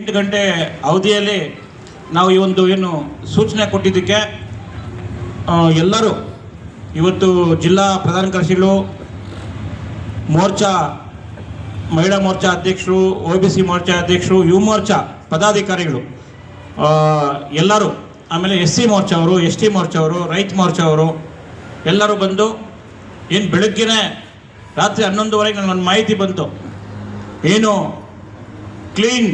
ಎಂಟು ಗಂಟೆ ಅವಧಿಯಲ್ಲಿ ನಾವು ಈ ಒಂದು ಏನು ಸೂಚನೆ ಕೊಟ್ಟಿದ್ದಕ್ಕೆ ಎಲ್ಲರೂ ಇವತ್ತು ಜಿಲ್ಲಾ ಪ್ರಧಾನ ಕಾರ್ಯದರ್ಶಿಗಳು, ಮೋರ್ಚಾ, ಮಹಿಳಾ ಮೋರ್ಚಾ ಅಧ್ಯಕ್ಷರು ಒ ಬಿ ಸಿ ಮೋರ್ಚಾ ಅಧ್ಯಕ್ಷರು ಯುವ ಮೋರ್ಚಾ ಪದಾಧಿಕಾರಿಗಳು ಎಲ್ಲರೂ, ಆಮೇಲೆ ಎಸ್ ಸಿ ಮೋರ್ಚಾ ಅವರು, ಎಸ್ ಟಿ ಮೋರ್ಚಾ ಅವರು, ರೈತ ಮೋರ್ಚಾ ಅವರು, ಎಲ್ಲರೂ ಬಂದು ಏನು ಬೆಳಗ್ಗೆನೇ ರಾತ್ರಿ ಹನ್ನೊಂದುವರೆಗೆ ನನಗೆ ಒಂದು ಮಾಹಿತಿ ಬಂತು. ಏನು ಕ್ಲೀನ್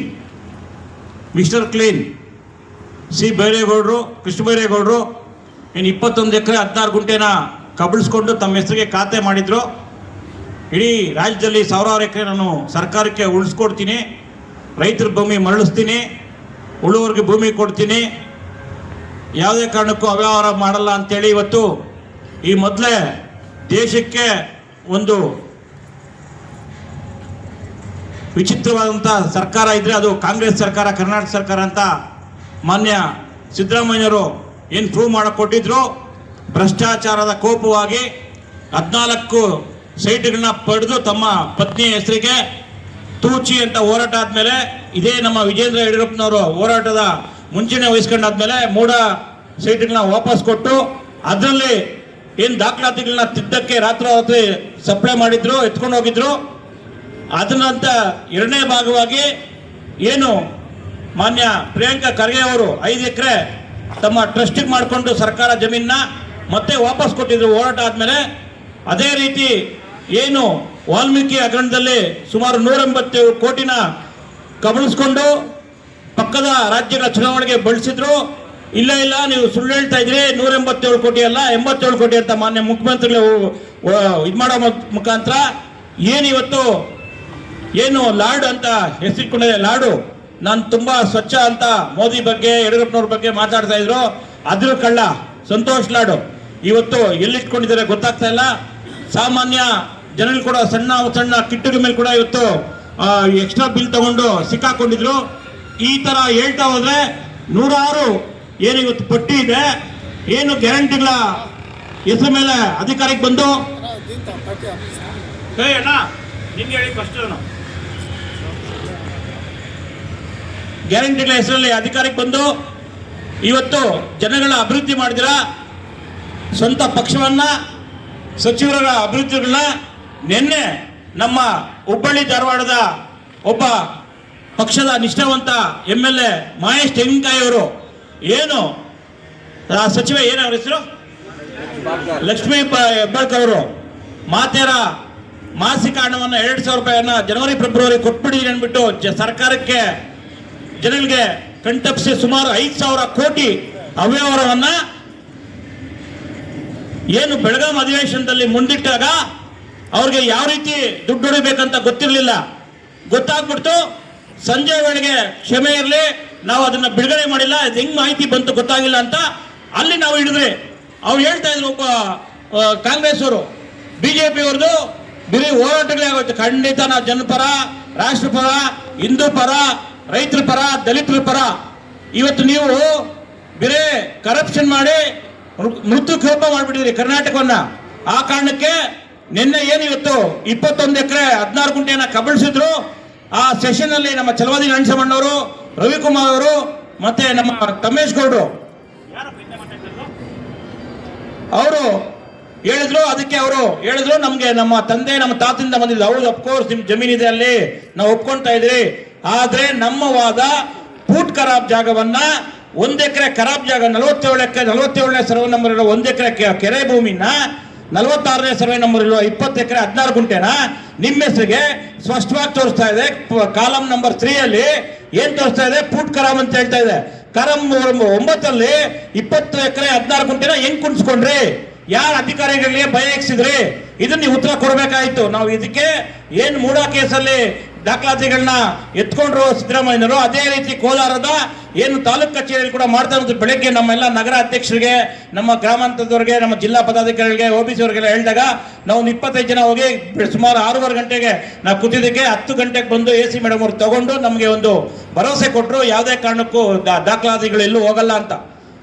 ಮಿಸ್ಟರ್ ಕ್ಲೀನ್, ಸಿ ಬೈರೇಗೌಡರು, ಕೃಷ್ಣ ಬೈರೇಗೌಡರು, ಇನ್ನು ಇಪ್ಪತ್ತೊಂದು ಎಕರೆ ಹದಿನಾರು ಗುಂಟೆನ ಕಬಳಿಸ್ಕೊಂಡು ತಮ್ಮ ಹೆಸರಿಗೆ ಖಾತೆ ಮಾಡಿದರು. ಇಡೀ ರಾಜ್ಯದಲ್ಲಿ ಸಾವಿರಾರು ಎಕರೆ ನಾನು ಸರ್ಕಾರಕ್ಕೆ ಉಳಿಸ್ಕೊಡ್ತೀನಿ, ರೈತರ ಭೂಮಿ ಮರಳಿಸ್ತೀನಿ ಉಳುವರಿಗೆ ಭೂಮಿ ಕೊಡ್ತೀನಿ. ಯಾವುದೇ ಕಾರಣಕ್ಕೂ ಅವ್ಯವಹಾರ ಮಾಡಲ್ಲ ಅಂತೇಳಿ ಇವತ್ತು ಈ ಮೊದಲೇ ದೇಶಕ್ಕೆ ಒಂದು ವಿಚಿತ್ರವಾದಂಥ ಸರ್ಕಾರ ಇದ್ದರೆ ಅದು ಕಾಂಗ್ರೆಸ್ ಸರ್ಕಾರ, ಕರ್ನಾಟಕ ಸರ್ಕಾರ ಅಂತ ಮಾನ್ಯ ಸಿದ್ದರಾಮಯ್ಯವರು ಏನು ಪ್ರೂವ್ ಮಾಡಿಕೊಟ್ಟಿದ್ರು? ಭ್ರಷ್ಟಾಚಾರದ ಕೋಪವಾಗಿ ಹದಿನಾಲ್ಕು ಸೈಟ್ಗಳನ್ನ ಪಡೆದು ತಮ್ಮ ಪತ್ನಿಯ ಹೆಸರಿಗೆ ತೂಚಿ ಅಂತ ಹೋರಾಟ ಆದಮೇಲೆ ಇದೇ ನಮ್ಮ ವಿಜೇಂದ್ರ ಯಡಿಯೂರಪ್ಪನವರು ಹೋರಾಟದ ಮುಂಚೆನೆ ವಹಿಸ್ಕೊಂಡಾದ್ಮೇಲೆ ಮೂಡ ಸೈಟ್ಗಳನ್ನ ವಾಪಸ್ ಕೊಟ್ಟು ಅದರಲ್ಲಿ ಏನು ದಾಖಲಾತಿಗಳನ್ನ ತಿದ್ದಕ್ಕೆ ರಾತ್ರೋರಾತ್ರಿ ಸಪ್ಲೈ ಮಾಡಿದ್ರು ಎತ್ಕೊಂಡು ಹೋಗಿದ್ರು ಅದನ್ನಂತ ಎರಡನೇ ಭಾಗವಾಗಿ ಏನು ಮಾನ್ಯ ಪ್ರಿಯಾಂಕಾ ಖರ್ಗೆ ಅವರು ಐದು ಎಕರೆ ತಮ್ಮ ಟ್ರಸ್ಟಿಗೆ ಮಾಡಿಕೊಂಡು ಸರ್ಕಾರ ಜಮೀನನ್ನ ಮತ್ತೆ ವಾಪಸ್ ಕೊಟ್ಟಿದ್ರು, ಹೋರಾಟ ಆದಮೇಲೆ. ಅದೇ ರೀತಿ ಏನು ವಾಲ್ಮೀಕಿ ಹಗರಣದಲ್ಲಿ ಸುಮಾರು ನೂರ ಎಂಬತ್ತೇಳು ಕೋಟಿನ ಕಬಳಿಸ್ಕೊಂಡು ಪಕ್ಕದ ರಾಜ್ಯಗಳ ಚುನಾವಣೆಗೆ ಬಳಸಿದ್ರು. ಇಲ್ಲ ಇಲ್ಲ, ನೀವು ಸುಳ್ಳು ಹೇಳ್ತಾ ಇದ್ರಿ ನೂರ ಎಂಬತ್ತೇಳು ಕೋಟಿ ಅಲ್ಲ, ಎಂಬತ್ತೇಳು ಕೋಟಿ ಅಂತ ಮಾನ್ಯ ಮುಖ್ಯಮಂತ್ರಿಗಳು ಇದು ಮಾಡೋ ಮುಖ- ಮುಖಾಂತರ. ಏನಿವತ್ತು ಏನು ಲಾಡ್ ಅಂತ ಹೆಸರಿಕೊಂಡಿದೆ ಲಾಡು ನಾನು ತುಂಬಾ ಸ್ವಚ್ಛ ಅಂತ ಮೋದಿ ಬಗ್ಗೆ ಯಡಿಯೂರಪ್ಪನವ್ರ ಬಗ್ಗೆ ಮಾತಾಡ್ತಾ ಇದ್ರು. ಅದ್ರ ಕಳ್ಳ ಸಂತೋಷ್ ಲಾಡು. ಇವತ್ತು ಎಲ್ಲಿಟ್ಕೊಂಡಿದ್ದಾರೆ ಗೊತ್ತಾಗ್ತಾ ಇಲ್ಲ. ಸಾಮಾನ್ಯ ಜನರು ಕೂಡ ಸಣ್ಣ ಸಣ್ಣ ಕಿಟ್ಟಿಗೆ ಮೇಲೆ ಕೂಡ ಇವತ್ತು ಎಕ್ಸ್ಟ್ರಾ ಬಿಲ್ ತಗೊಂಡು ಸಿಕ್ಕಾಕೊಂಡಿದ್ರು. ಈ ತರ ಹೇಳ್ತಾ ಹೋದ್ರೆ ನೂರಾರು ಏನು ಇವತ್ತು ಪಟ್ಟಿ ಇದೆ. ಏನು ಗ್ಯಾರಂಟಿಗಳ ಹೆಸರು ಮೇಲೆ ಅಧಿಕಾರಕ್ಕೆ ಬಂದು? ಅಣ್ಣ ಹೇಳಿ ಫಸ್ಟ್ ನಾನು ಗ್ಯಾರಂಟಿಗಳ ಹೆಸರಲ್ಲಿ ಅಧಿಕಾರಕ್ಕೆ ಬಂದು ಇವತ್ತು ಜನಗಳ ಅಭಿವೃದ್ಧಿ ಮಾಡಿದಿರ ಸ್ವಂತ ಪಕ್ಷವನ್ನ, ಸಚಿವರ ಅಭಿವೃದ್ಧಿಗಳನ್ನ ನಿನ್ನೆ ನಮ್ಮ ಹುಬ್ಬಳ್ಳಿ ಧಾರವಾಡದ ಒಬ್ಬ ಪಕ್ಷದ ನಿಷ್ಠಾವಂತ ಎಂ ಎಲ್ ಎ ಮಹೇಶ್ ತೆಂಗಿನಕಾಯಿ ಅವರು. ಏನು? ಸಚಿವ ಅವ್ರ ಹೆಸರು? ಲಕ್ಷ್ಮೀ ಹೆಬ್ಬಾಳ್ಕರ್ ಅವರು. ಮಾತೆರ ಮಾಸಿಕ ಹಣವನ್ನು ಎರಡು ಸಾವಿರ ರೂಪಾಯಿಯನ್ನು ಜನವರಿ, ಫೆಬ್ರವರಿ ಕೊಟ್ಬಿಡಿದ್ರಿ ಅಂದ್ಬಿಟ್ಟು ಸರ್ಕಾರಕ್ಕೆ ಜನರಿಗೆ ಕಣ್ತಪ್ಪಿಸಿ ಸುಮಾರು ಐದು ಸಾವಿರ ಕೋಟಿ ಅವ್ಯವಹಾರವನ್ನ ಏನು ಬೆಳಗಾಂ ಅಧಿವೇಶನದಲ್ಲಿ ಮುಂದಿಟ್ಟಾಗ ಅವ್ರಿಗೆ ಯಾವ ರೀತಿ ದುಡ್ಡು ಹೊಡಿಬೇಕಂತ ಗೊತ್ತಿರಲಿಲ್ಲ. ಗೊತ್ತಾಗ್ಬಿಡ್ತು, ಸಂಜೆ ವೇಳೆಗೆ ಕ್ಷಮೆ ಇರಲಿ, ನಾವು ಅದನ್ನ ಬಿಡುಗಡೆ ಮಾಡಿಲ್ಲ, ಅದು ಹೆಂಗ್ ಮಾಹಿತಿ ಬಂತು ಗೊತ್ತಾಗಿಲ್ಲ ಅಂತ ಅಲ್ಲಿ ನಾವು ಹಿಡಿದ್ರಿ. ಅವ್ರು ಹೇಳ್ತಾ ಇದ್ರು ಒಬ್ಬ ಕಾಂಗ್ರೆಸ್ ಅವರು ಬಿಜೆಪಿ ಅವ್ರದ್ದು ಬಿರಿ ಹೋರಾಟಗಳೇ ಆಗೋಯ್ತು. ಖಂಡಿತ ನಾವು ಜನಪರ, ರಾಷ್ಟ್ರಪರ, ಹಿಂದೂ ಪರ ರೈತರ ಪರ, ದಲಿತರ ಪರ, ಇವತ್ತು ನೀವು ಬೇರೆ ಕರಪ್ಷನ್ ಮಾಡಿ ಮೃತ್ಯು ಕೋಪ ಮಾಡಿಬಿಟ್ಟಿದ್ರಿ ಕರ್ನಾಟಕವನ್ನ. ಆ ಕಾರಣಕ್ಕೆ ನಿನ್ನೆ ಏನು ಇವತ್ತು ಇಪ್ಪತ್ತೊಂದು ಎಕರೆ ಹದಿನಾರು ಗುಂಟೆಯನ್ನ ಕಬಳಿಸಿದ್ರು. ಆ ಸೆಷನ್ ಅಲ್ಲಿ ನಮ್ಮ ಚಲವಾದಿ ನರಸಿಂಹಣ್ಣವರು ರವಿಕುಮಾರ್ ಅವರು ಮತ್ತೆ ನಮ್ಮ ತಮೇಶ್ ಗೌಡರು. ಅವರು ಹೇಳಿದ್ರು, ಅದಕ್ಕೆ ಅವರು ಹೇಳಿದ್ರು, ನಮ್ಗೆ ನಮ್ಮ ತಂದೆ, ನಮ್ಮ ತಾತಿಂದ ಬಂದಿದ್ದು. ಅವ್ರದ್ದು ಅಫ್ಕೋರ್ಸ್ ನಿಮ್ ಜಮೀನಿದೆ ಅಲ್ಲಿ. ನಾವು ಒಪ್ಕೊಂತಾ ಇದ್ರಿ ಆದ್ರೆ ನಮ್ಮ ವಾದ ಪೂಟ್ ಖರಾಬ್ ಜಾಗವನ್ನ ಒಂದ್ ಎಕರೆ ಖರಾಬ್ ಜಾಗ ನಲವತ್ತೇಳು ಎಕರೆ ನಲವತ್ತೇಳನೇ ಸರ್ವೆ ನಂಬರ್ ಇರೋ ಒಂದ್ ಎಕರೆ ಕೆರೆ ಭೂಮಿನ ನಲವತ್ತಾರನೇ ಸರ್ವೆ ನಂಬರ್ ಇರೋ ಇಪ್ಪತ್ತು ಎಕರೆ ಹದಿನಾರು ಗುಂಟೆನ ನಿಮ್ಮ ಹೆಸರಿಗೆ ಸ್ಪಷ್ಟವಾಗಿ ತೋರಿಸ್ತಾ ಇದೆ. ಕಾಲಂ ನಂಬರ್ ತ್ರೀ ಅಲ್ಲಿ ಏನ್ ತೋರಿಸ್ತಾ ಇದೆ? ಪೂಟ್ ಖರಾಬ್ ಅಂತ ಹೇಳ್ತಾ ಇದೆ. ಕರಂ ಒಂಬತ್ತಲ್ಲಿ ಇಪ್ಪತ್ತು ಎಕರೆ ಹದಿನಾರು ಗುಂಟೆನ ಹೆಂಗ್ ಕುಣಿಸ್ಕೊಂಡ್ರಿ ಯಾರ ಅಧಿಕಾರಿಗಳಿಗೆ ಭಯ ಎಕ್ಸಿದ್ರಿ ಇದನ್ನ ನೀವು ಉತ್ತರ ಕೊಡಬೇಕಾಯ್ತು. ನಾವು ಇದಕ್ಕೆ ಏನ್ ಮೂಡ ಕೇಸಲ್ಲಿ ದಾಖಲಾತಿಗಳನ್ನ ಎತ್ಕೊಂಡ್ರು ಸಿದ್ದರಾಮಯ್ಯನವರು. ಅದೇ ರೀತಿ ಕೋಲಾರದ ಏನು ತಾಲೂಕು ಕಚೇರಿಯಲ್ಲಿ ಕೂಡ ಮಾಡ್ತಾ ಇರೋದು ಬೆಳಗ್ಗೆ ನಮ್ಮೆಲ್ಲ ನಗರ ಅಧ್ಯಕ್ಷರಿಗೆ, ನಮ್ಮ ಗ್ರಾಮಾಂತರದವರಿಗೆ, ನಮ್ಮ ಜಿಲ್ಲಾ ಪದಾಧಿಕಾರಿಗಳಿಗೆ ಒ ಬಿ ಸಿ ಅವರಿಗೆಲ್ಲ ಹೇಳಿದಾಗ ನಾವು ಒಂದು ಇಪ್ಪತ್ತೈದು ಜನ ಹೋಗಿ ಸುಮಾರು ಆರೂವರೆ ಗಂಟೆಗೆ ನಾವು ಕೂತಿದ್ದಕ್ಕೆ ಹತ್ತು ಗಂಟೆಗೆ ಬಂದು ಎ ಸಿ ಮೇಡಮ್ ಅವ್ರು ತಗೊಂಡು ನಮಗೆ ಒಂದು ಭರವಸೆ ಕೊಟ್ಟರು ಯಾವುದೇ ಕಾರಣಕ್ಕೂ ದಾಖಲಾತಿಗಳು ಎಲ್ಲೂ ಹೋಗಲ್ಲ ಅಂತ.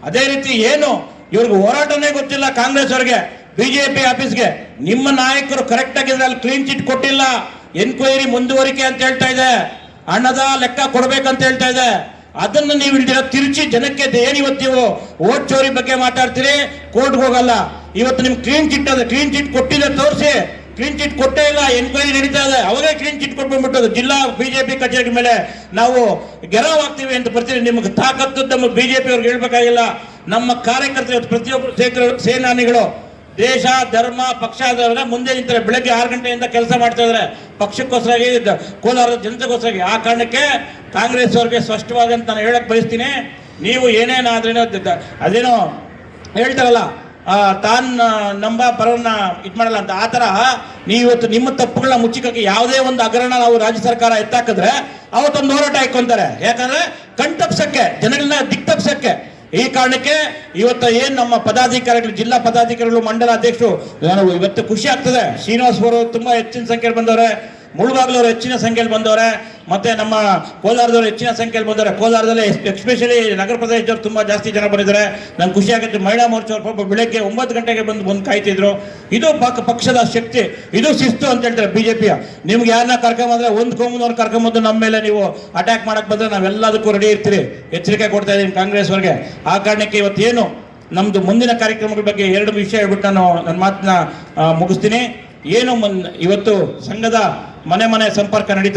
ಅದೇ ರೀತಿ ಏನು ಇವ್ರಿಗೆ ಹೋರಾಟನೇ ಗೊತ್ತಿಲ್ಲ ಕಾಂಗ್ರೆಸ್ ಅವರಿಗೆ ಬಿಜೆಪಿ ಆಫೀಸ್ಗೆ ನಿಮ್ಮ ನಾಯಕರು ಕರೆಕ್ಟ್ ಆಗಿದ್ರೆ ಅಲ್ಲಿ ಕ್ಲೀನ್ ಚಿಟ್ ಕೊಟ್ಟಿಲ್ಲ. ಎನ್ಕ್ವೈರಿ ಮುಂದುವರಿಕೆ ಅಂತ ಹೇಳ್ತಾ ಇದೆ. ಹಣದ ಲೆಕ್ಕ ಕೊಡಬೇಕಂತ ಹೇಳ್ತಾ ಇದೆ. ಅದನ್ನು ನೀವು ಇಲ್ದಿರ ತಿರುಚಿ ಜನಕ್ಕೆ ಏನ್ ಇವತ್ತು ನೀವು ಓಟ್ ಚೋರಿ ಬಗ್ಗೆ ಮಾತಾಡ್ತೀರಿ? ಕೋರ್ಟ್ಗೆ ಹೋಗಲ್ಲ. ಇವತ್ತು ನಿಮ್ಗೆ ಕ್ಲೀನ್ ಚಿಟ್ ಅದ. ಕ್ಲೀನ್ ಚಿಟ್ ಕೊಟ್ಟಿದೆ ತೋರಿಸಿ. ಕ್ಲೀನ್ ಚಿಟ್ ಕೊಟ್ಟೇ ಇಲ್ಲ. ಎನ್ಕ್ವೈರಿ ನಡೀತಾ ಇದೆ. ಅವಾಗೇ ಕ್ಲೀನ್ ಚಿಟ್ ಕೊಟ್ಬಿಟ್ಟು ಜಿಲ್ಲಾ ಬಿಜೆಪಿ ಕಚೇರಿ ಮೇಲೆ ನಾವು ಗೆರವಾಗ್ತೀವಿ ಅಂತ ಬರ್ತೀವಿ ನಿಮ್ಗೆ ತಾಕತ್ತು ನಮ್ಮ ಬಿಜೆಪಿ ಅವ್ರಿಗೆ ಹೇಳ್ಬೇಕಾಗಿಲ್ಲ. ನಮ್ಮ ಕಾರ್ಯಕರ್ತರು ಪ್ರತಿಯೊಬ್ಬರು ಸೇನಾನಿಗಳು ದೇಶ, ಧರ್ಮ, ಪಕ್ಷ ಆದವ್ರೆ ಮುಂದೆ ನಿಂತಾರೆ ಬೆಳಗ್ಗೆ ಆರು ಗಂಟೆಯಿಂದ ಕೆಲಸ ಮಾಡ್ತಾ ಇದ್ದಾರೆ. ಪಕ್ಷಕ್ಕೋಸ್ಕರ ದ- ಕೋಲಾರದ ಜನತೆಗೋಸ್ಕರಾಗಿ ಆ ಕಾರಣಕ್ಕೆ ಕಾಂಗ್ರೆಸ್ ಅವ್ರಿಗೆ ಅಂತ ನಾನು ಹೇಳಕ್ ಬಯಸ್ತೀನಿ. ನೀವು ಏನೇನಾದ್ರೇನೋ ಅದೇನೋ ಹೇಳ್ತಾರಲ್ಲ ತಾನ್ ನಂಬ ಪರವನ್ನ ಇದು ಮಾಡಲ್ಲ ಅಂತ. ಆ ಥರ ನೀವು ಇವತ್ತು ನಿಮ್ಮ ತಪ್ಪುಗಳನ್ನ ಮುಚ್ಚಿಕಕ್ಕೆ ಯಾವುದೇ ಒಂದು ಹಗರಣ ನಾವು ರಾಜ್ಯ ಸರ್ಕಾರ ಎತ್ತಾಕಿದ್ರೆ ಅವತ್ತೊಂದು ಹೋರಾಟ ಇಟ್ಕೊಂತಾರೆ. ಯಾಕಂದ್ರೆ ಕಣ್ತಪ್ಸಕ್ಕೆ ಜನಗಳನ್ನ ದಿಕ್ತಪ್ಸಕ್ಕೆ ಈ ಕಾರಣಕ್ಕೆ ಇವತ್ತು ಏನು ನಮ್ಮ ಪದಾಧಿಕಾರಿಗಳು, ಜಿಲ್ಲಾ ಪದಾಧಿಕಾರಿಗಳು ಮಂಡಲ ಅಧ್ಯಕ್ಷರು ನಾನು ಇವತ್ತು ಖುಷಿ ಆಗ್ತದೆ. ಶ್ರೀನಿವಾಸ್ ಅವರು ತುಂಬಾ ಹೆಚ್ಚಿನ ಸಂಖ್ಯೆಯಲ್ಲಿ ಬಂದವ್ರೆ. ಮುಳುಬಾಗ್ಲವರು ಹೆಚ್ಚಿನ ಸಂಖ್ಯೆಯಲ್ಲಿ ಬಂದವ್ರೆ, ಮತ್ತೆ ನಮ್ಮ ಕೋಲಾರದವರು ಹೆಚ್ಚಿನ ಸಂಖ್ಯೆಯಲ್ಲಿ ಬಂದವ್ರೆ. ಕೋಲಾರದಲ್ಲಿ ಎಕ್ಸ್ಪೆಷಲಿ ನಗರ ಪ್ರದೇಶದವ್ರು ತುಂಬಾ ಜಾಸ್ತಿ ಜನ ಬಂದಿದ್ದಾರೆ. ನಂಗೆ ಖುಷಿ ಆಗುತ್ತೆ, ಮಹಿಳಾ ಮೋರ್ಚಾ ಪಾಪ ಬೆಳಗ್ಗೆ ಒಂಬತ್ತು ಗಂಟೆಗೆ ಬಂದು ಬಂದು ಕಾಯ್ತಿದ್ರು. ಇದು ಪಕ್ಕ ಪಕ್ಷದ ಶಕ್ತಿ, ಇದು ಶಿಸ್ತು ಅಂತ ಹೇಳ್ತಾರೆ ಪಿಯ ನಿಮ್ಗೆ ಯಾರನ್ನ ಕರ್ಕೊಂಬಂದ್ರೆ ಒಂದು ಕೋಮನವ್ರು ಕರ್ಕೊಂಬಂದು ನಮ್ಮ ಮೇಲೆ ನೀವು ಅಟ್ಯಾಕ್ ಮಾಡಕ್ ಬಂದ್ರೆ ನಾವೆಲ್ಲದಕ್ಕೂ ರೆಡಿ ಇರ್ತೀರಿ ಎಚ್ಚರಿಕೆ ಕೊಡ್ತಾ ಇದ್ದೀನಿ ಕಾಂಗ್ರೆಸ್ ಅವ್ರಿಗೆ. ಆ ಕಾರಣಕ್ಕೆ ಇವತ್ತೇನು ನಮ್ಮದು ಮುಂದಿನ ಕಾರ್ಯಕ್ರಮಗಳ ಬಗ್ಗೆ ಎರಡು ವಿಷಯ ಹೇಳ್ಬಿಟ್ಟು ನಾನು ನನ್ನ ಮಾತನ್ನ ಮುಗಿಸ್ತೀನಿ. ಏನು ಇವತ್ತು ಸಂಘದ ಮನೆ ಮನೆ ಸಂಪರ್ಕ ನಡೀತಾ